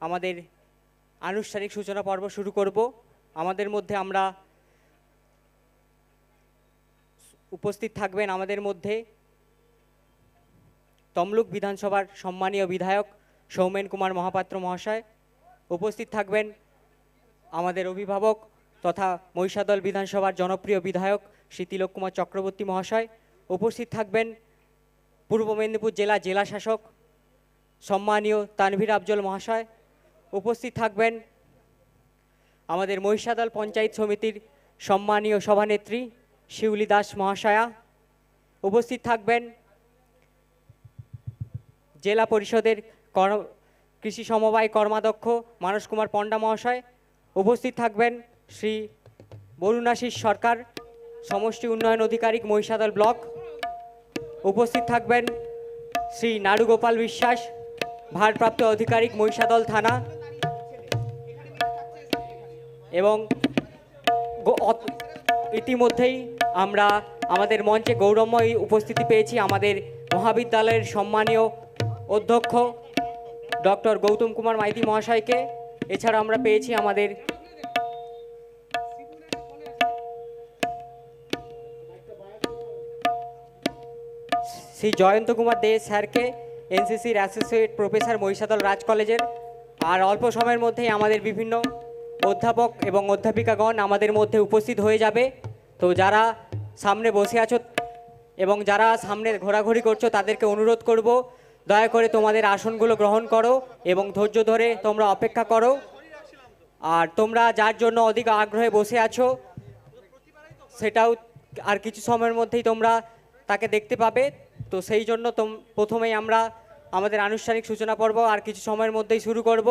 আমাদের আনুষ্ঠানিক সূচনা পর্ব শুরু করব। আমাদের মধ্যে আমরা উপস্থিত থাকবেন আমাদের মধ্যে তমলুক বিধানসভার সম্মানীয় বিধায়ক সৌমেন কুমার মহাপাত্র মহাশয়, উপস্থিত থাকবেন আমাদের অভিভাবক তথা মহিষাদল বিধানসভার জনপ্রিয় বিধায়ক শ্রী তিলক কুমার চক্রবর্তী মহাশয়, উপস্থিত থাকবেন পূর্ব মেদিনীপুর জেলা জেলা শাসক সম্মানীয় তানভীর আফজল মহাশয় উপস্থিত থাকবেন আমাদের মহিষাদল পঞ্চায়েত সমিতির সম্মানীয় সভানেত্রী শিউলি দাস মহাশয়া। উপস্থিত থাকবেন জেলা পরিষদের কর কৃষি সমবায় কর্মাধ্যক্ষ মানস কুমার পণ্ডা মহাশয়। উপস্থিত থাকবেন শ্রী বরুণাশিস সরকার, সমষ্টি উন্নয়ন অধিকারিক মহিষাদল ব্লক। উপস্থিত থাকবেন শ্রী নাড়ুগোপাল বিশ্বাস, ভারপ্রাপ্ত আধিকারিক মহিষাদল থানা। এবং ইতিমধ্যেই আমরা আমাদের মঞ্চে গৌরবময় উপস্থিতি পেয়েছি আমাদের মহাবিদ্যালয়ের সম্মানীয় অধ্যক্ষ ডক্টর গৌতম কুমার মাইতি মহাশয়কে। এছাড়া আমরা পেয়েছি আমাদের শ্রী জয়ন্ত কুমার দে স্যারকে, এনসিসির অ্যাসোসিয়েট প্রফেসর মহিষাদল রাজ কলেজের। আর অল্প সময়ের মধ্যেই আমাদের বিভিন্ন অধ্যাপক এবং অধ্যাপিকাগণ আমাদের মধ্যে উপস্থিত হয়ে যাবে। তো যারা সামনে বসে আছো এবং যারা সামনে ঘোরাঘুরি করছ, তাদেরকে অনুরোধ করব, দয়া করে তোমাদের আসনগুলো গ্রহণ করো এবং ধৈর্য ধরে তোমরা অপেক্ষা করো। আর তোমরা যার জন্য অধিক আগ্রহে বসে আছো, সেটাও আর কিছু সময়ের মধ্যেই তোমরা তাকে দেখতে পাবে। তো সেই জন্য প্রথমেই আমরা আমাদের আনুষ্ঠানিক সূচনা পর্ব আর কিছু সময়ের মধ্যেই শুরু করব।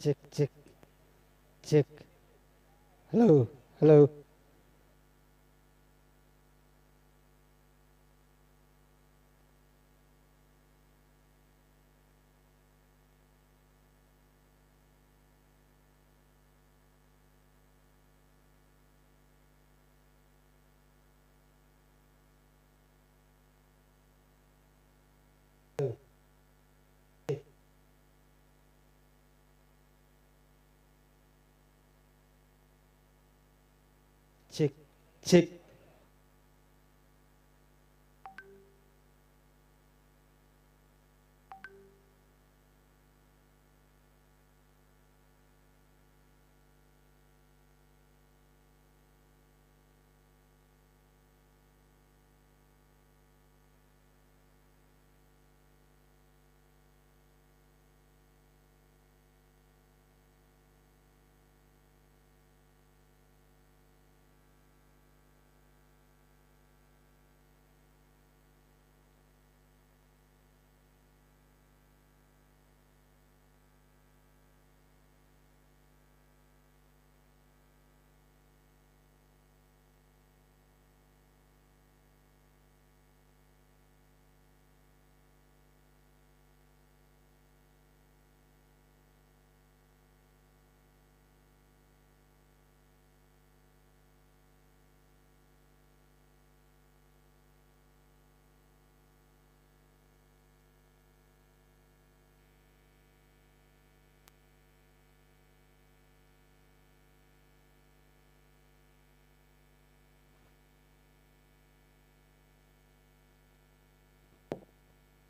Check, check, check. Hello, hello. 즉, 즉